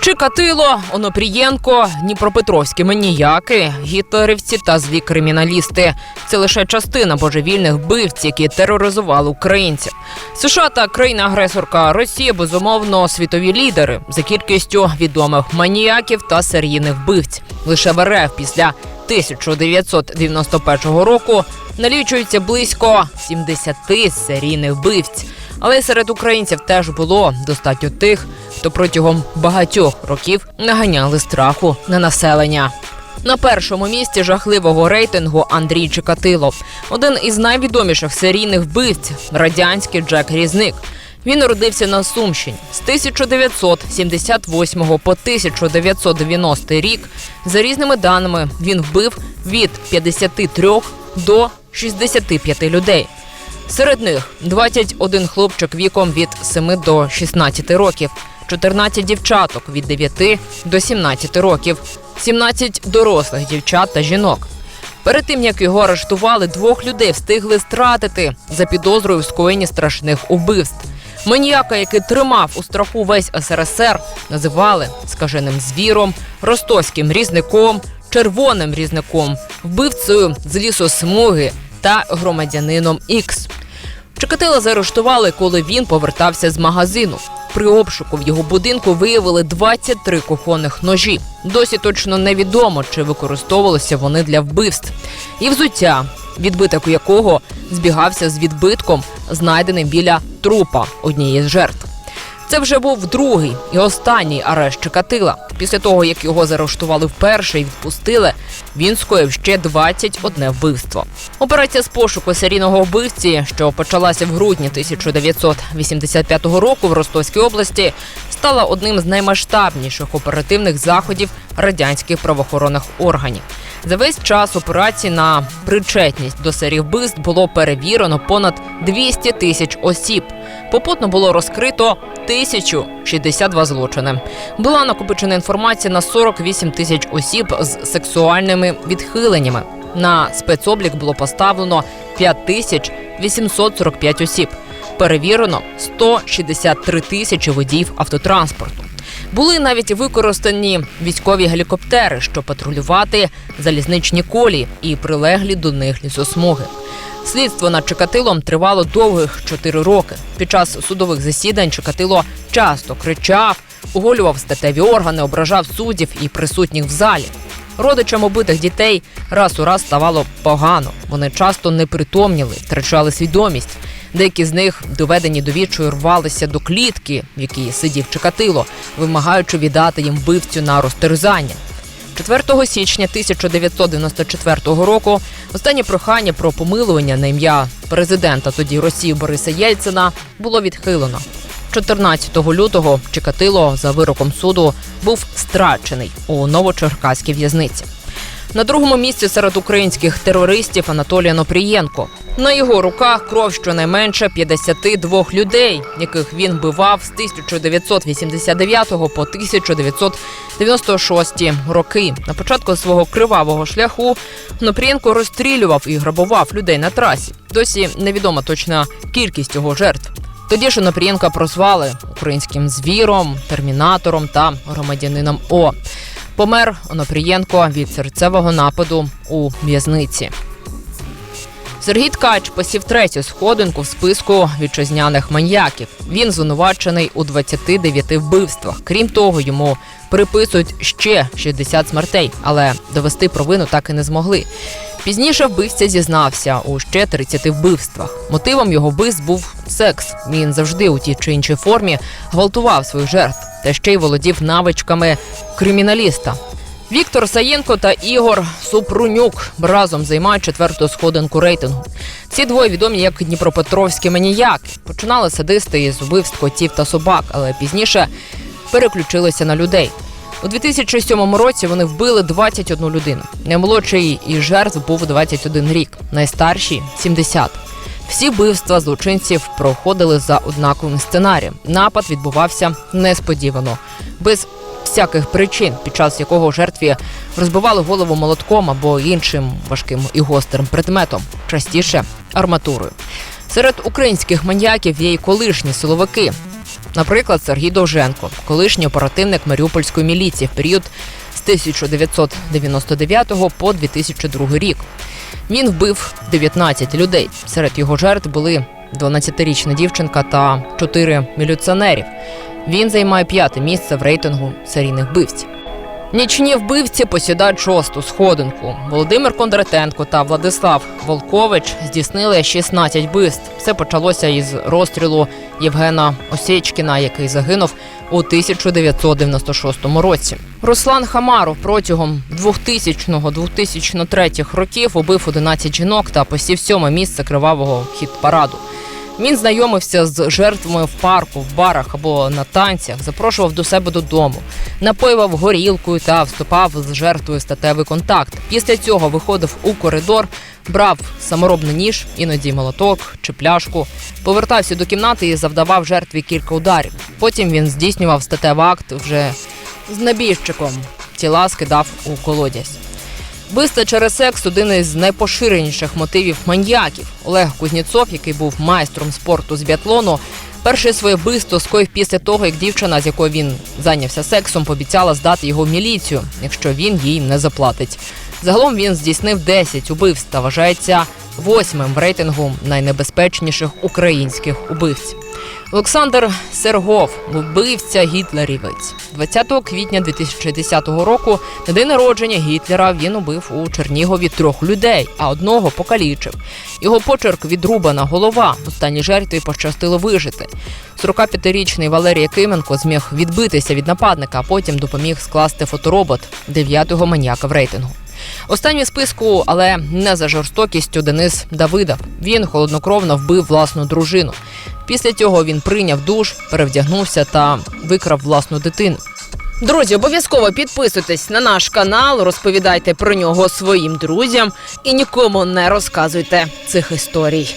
Чикатило, Онопрієнко, Дніпропетровські маніяки, гітлерівці та злі криміналісти. Це лише частина божевільних вбивць, які тероризували українців. США та країна-агресорка Росія безумовно світові лідери за кількістю відомих маніяків та серійних вбивць. Лише в РФ після 1991 року налічується близько 70 серійних вбивць. Але серед українців теж було достатньо тих, хто протягом багатьох років наганяли страху на населення. На першому місці жахливого рейтингу Андрій Чикатило, один із найвідоміших серійних вбивць, радянський Джек Різник. Він народився на Сумщині з 1978 по 1990 рік. За різними даними він вбив від 53 до 65 людей. Серед них 21 хлопчик віком від 7 до 16 років, 14 дівчаток від 9 до 17 років, 17 дорослих дівчат та жінок. Перед тим як його арештували, двох людей встигли стратити за підозрою в скоєнні страшних убивств. Маніяка, який тримав у страху весь СРСР, називали скаженим звіром, ростовським різником, червоним різником, вбивцею з лісосмуги та громадянином Ікс. Чикатила заарештували, коли він повертався з магазину. При обшуку в його будинку виявили 23 кухонних ножі. Досі точно невідомо, чи використовувалися вони для вбивств. І взуття, відбиток якого збігався з відбитком, знайденим біля трупа однієї з жертв. Це вже був другий і останній арешт Чекатила. Після того, як його заарештували вперше і відпустили, він скоїв ще 21 вбивство. Операція з пошуку серійного вбивці, що почалася в грудні 1985 року в Ростовській області, стала одним з наймасштабніших оперативних заходів радянських правоохоронних органів. За весь час операції на причетність до серії вбивств було перевірено понад 200 тисяч осіб. Попутно було розкрито 1062 злочини. Була накопичена інформація на 48 тисяч осіб з сексуальними відхиленнями. На спецоблік було поставлено 5845 осіб. Перевірено 163 тисячі водіїв автотранспорту. Були навіть використані військові гелікоптери, щоб патрулювати залізничні колії і прилеглі до них лісосмуги. Слідство над Чикатилом тривало довгих чотири роки. Під час судових засідань Чикатило часто кричав, оголював статеві органи, ображав суддів і присутніх в залі. Родичам убитих дітей раз у раз ставало погано. Вони часто непритомніли, втрачали свідомість. Деякі з них, доведені до відчаю, рвалися до клітки, в якій сидів Чикатило, вимагаючи віддати їм вбивцю на розтерзання. 4 січня 1994 року останнє прохання про помилування на ім'я президента тоді Росії Бориса Єльцина було відхилено. 14 лютого Чикатило за вироком суду був страчений у Новочеркаській в'язниці. На другому місці серед українських терористів Анатолій Нопрієнко. На його руках кров щонайменше 52 людей, яких він бивав з 1989 по 1996 роки. На початку свого кривавого шляху Нопрієнко розстрілював і грабував людей на трасі. Досі невідома точна кількість його жертв. Тоді ж Онопрієнка прозвали українським звіром, термінатором та громадянином О. Помер Онопрієнко від серцевого нападу у в'язниці. Сергій Ткач посів третю сходинку в списку вітчизняних маньяків. Він звинувачений у 29 вбивствах. Крім того, йому приписують ще 60 смертей, але довести провину так і не змогли. Пізніше вбивця зізнався у ще 30 вбивствах. Мотивом його вбивств був секс. Він завжди у тій чи іншій формі гвалтував своїх жертв та ще й володів навичками криміналіста. Віктор Саєнко та Ігор Супрунюк разом займають четверту сходинку рейтингу. Ці двоє відомі як Дніпропетровські маніяки. Починали садисти із вбивств котів та собак, але пізніше переключилися на людей. У 2007 році вони вбили 21 людину. Наймолодший із жертв був 21 рік, найстарший 70. Всі вбивства злочинців проходили за однаковим сценарієм. Напад відбувався несподівано, без всяких причин, під час якого жертві розбивали голову молотком або іншим важким і гострим предметом, частіше арматурою. Серед українських маньяків є й колишні силовики. Наприклад, Сергій Довженко, колишній оперативник Маріупольської міліції в період з 1999 по 2002 рік. Він вбив 19 людей. Серед його жертв були 12-річна дівчинка та 4 міліціонерів. Він займає п'яте місце в рейтингу серійних вбивців. Нічні вбивці посідають шосту сходинку. Володимир Кондратенко та Владислав Волкович здійснили 16 вбивств. Все почалося із розстрілу Євгена Осєчкіна, який загинув у 1996 році. Руслан Хамаров протягом 2000-2003 років убив 11 жінок та посів сьоме місце кривавого хіт-параду. Він знайомився з жертвами в парку, в барах або на танцях, запрошував до себе додому, напоював горілкою та вступав з жертвою статевий контакт. Після цього виходив у коридор, брав саморобний ніж, іноді молоток чи пляшку, повертався до кімнати і завдавав жертві кілька ударів. Потім він здійснював статевий акт вже з набіжчиком. Тіла скидав у колодязь. Вбивство через секс один із найпоширеніших мотивів маньяків. Олег Кузнєцов, який був майстром спорту з біатлону, перше своє вбивство скоїв після того, як дівчина, з якою він зайнявся сексом, пообіцяла здати його в міліцію, якщо він їй не заплатить. Загалом він здійснив 10 убивств та вважається восьмим в рейтингу найнебезпечніших українських убивців. Олександр Сергов, вбивця гітлерівець. 20 квітня 2010 року на день народження Гітлера він убив у Чернігові трьох людей, а одного покалічив. Його почерк відрубана голова. Останній жертві пощастило вижити. 45-річний Валерій Якименко зміг відбитися від нападника, а потім допоміг скласти фоторобот дев'ятого маніяка в рейтингу. Останній списку, але не за жорстокістю Денис Давидов. Він холоднокровно вбив власну дружину. Після цього він прийняв душ, перевдягнувся та викрав власну дитину. Друзі, обов'язково підписуйтесь на наш канал, розповідайте про нього своїм друзям і нікому не розказуйте цих історій.